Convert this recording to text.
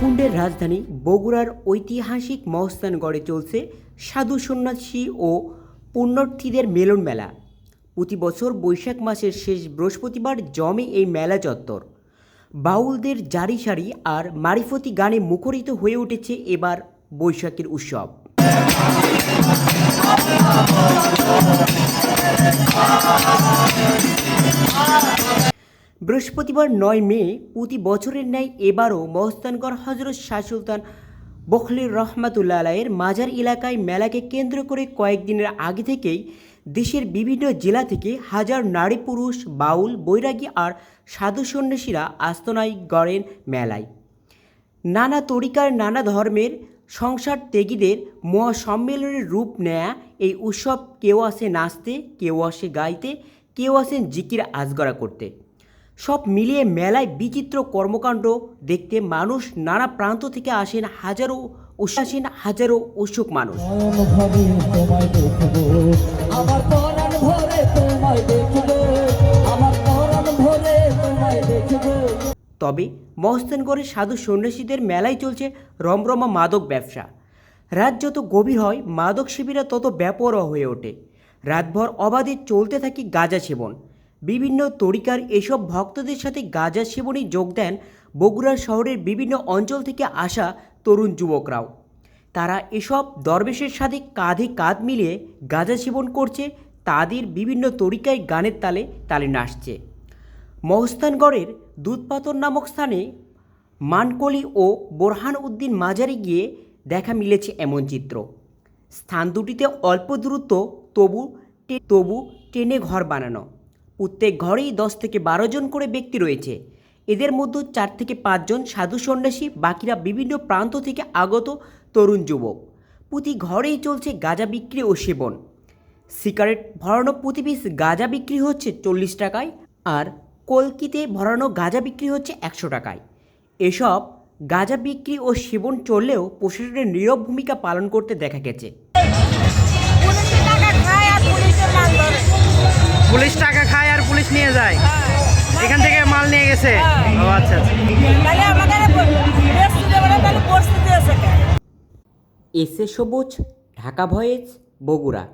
কুণ্ডের রাজধানী বগুড়ার ঐতিহাসিক মহস্থানগড়ে চলছে সাধু সন্ন্যাসী ও পুণ্যার্থীদের মেলন মেলা। প্রতি বছর বৈশাখ মাসের শেষ বৃহস্পতিবার জমে এই মেলা চত্বর। বাউলদের জারি সারি আর মারিফতি গানে মুখরিত হয়ে উঠেছে এবার বৈশাখের উৎসব। বৃহস্পতিবার নয় মে প্রতি বছরের ন্যায় এবারও মহস্তানগড় হজরত শাহ সুলতান বখলির রহমাতুল্লাহ আলাইয়ের মাজার এলাকায় মেলাকে কেন্দ্র করে কয়েকদিনের আগে থেকেই দেশের বিভিন্ন জেলা থেকে হাজার নারী পুরুষ, বাউল, বৈরাগী আর সাধু সন্ন্যাসীরা আস্তনায় গড়েন মেলায়। নানা তরিকার, নানা ধর্মের সংসার ত্যাগীদের মহাসম্মেলনের রূপ নেয়া এই উৎসব কেউ আসে নাচতে, কেউ আসে গাইতে, কেউ আসেন জিকির আজগরা করতে। সব মিলিয়ে মেলায় বিচিত্র কর্মকাণ্ড দেখতে মানুষ নানা প্রান্ত থেকে আসেন হাজারো উচ্ছ্বাসীন হাজারো উৎসুক মানুষ। তবে মহস্তানগড়ের সাধু সন্ন্যাসীদের মেলায় চলছে রমরমা মাদক ব্যবসা। রাত যত গভীর হয় মাদক শিবিরা তত ব্যাপরও হয়ে ওঠে। রাতভর অবাধে চলতে থাকে গাঁজা সেবন। বিভিন্ন তরিকার এসব ভক্তদের সাথে গাঁজা সেবনে যোগ দেন বগুড়া শহরের বিভিন্ন অঞ্চল থেকে আসা তরুণ যুবকরাও। তারা এসব দরবেশের সাথে কাঁধে কাঁধ মিলিয়ে গাঁজা সেবন করছে, তাদের বিভিন্ন তরিকায় গানের তালে তালে নাচছে। মহস্তানগড়ের দুধপাতর নামক স্থানে মানকলি ও বোরহান উদ্দিন মাজারে গিয়ে দেখা মিলেছে এমন চিত্র। স্থান দুটিতে অল্প দূরত্ব, তবু তবু টেনে ঘর বানানো। প্রত্যেক ঘরেই দশ থেকে বারো জন করে ব্যক্তি রয়েছে। এদের মধ্যে চার থেকে পাঁচজন সাধু সন্ন্যাসী, বাকিরা বিভিন্ন প্রান্ত থেকে আগত তরুণ যুবক। প্রতি ঘরেই চলছে গাঁজা বিক্রি ও সেবন। সিগারেট ভরানো প্রতি পিস গাঁজা বিক্রি হচ্ছে চল্লিশ টাকায় আর কলকিতে ভরানো গাঁজা বিক্রি হচ্ছে একশো টাকায়। এসব গাঁজা বিক্রি ও সেবন চললেও প্রশাসনের নীরব ভূমিকা পালন করতে দেখা গেছে। পুলিশ টাকা খায় আর পুলিশ নিয়ে যায়। এখান থেকে মাল নিয়ে গেছে। ও আচ্ছা আচ্ছা। তাহলে আমাদের রেস্ট দেবে না তাহলে পরিস্থিতি আছে কেন? এসে সবুজ ঢাকা ভয়েস বগুড়া।